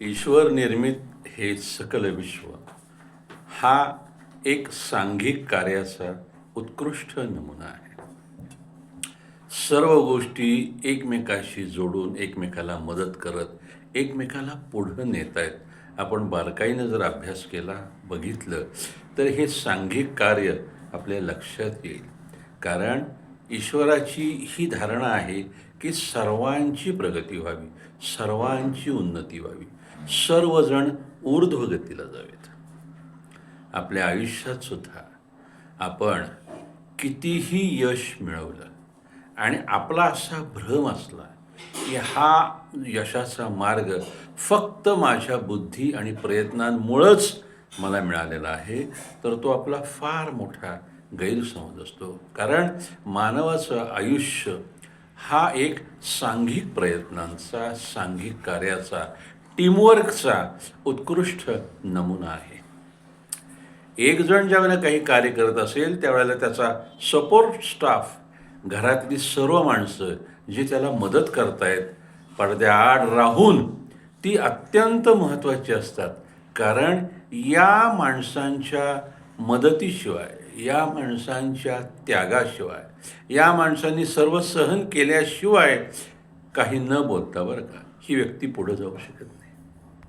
ईश्वर निर्मित हे सकल विश्व हा एक सांघिक कार्याचा उत्कृष्ट नमुना आहे. सर्व गोष्टी एकमेकाशी जोडून एकमेकाला मदत करत एकमेकाला पुढं नेत आहेत आपण बारकाईनं जर अभ्यास केला बघितलं तर हे सांघिक कार्य आपल्या लक्षात येईल. कारण ईश्वराची ही धारणा आहे की सर्वांची प्रगती व्हावी सर्वांची उन्नती व्हावी. सर्वजण ऊर्ध्वगतीला जावेत. आपल्या आयुष्यात सुद्धा आपण कितीही यश मिळवलं आणि आपला असा भ्रम असला की हा यशाचा मार्ग फक्त माझ्या बुद्धी आणि प्रयत्नांमुळंच मला मिळालेला आहे तर तो आपला फार मोठा गैरसमज असतो. कारण मानवाचं आयुष्य हा एक सांघिक प्रयत्नांचा सांघिक कार्याचा टीमवर्कचा उत्कृष्ट नमुना आहे. एक जण ज्यावेळेला काही कार्य करत असेल त्यावेळेला त्याचा सपोर्ट स्टाफ घरातली सर्व माणसं जी त्याला मदत करतायत पडद्याआड राहून ती अत्यंत महत्त्वाची असतात. कारण या माणसांच्या मदतीशिवाय या माणसांच्या त्यागाशिवाय या माणसांनी सर्व सहन केल्याशिवाय काही न बोलता बरं का ही व्यक्ती पुढं जाऊ शकत नाही.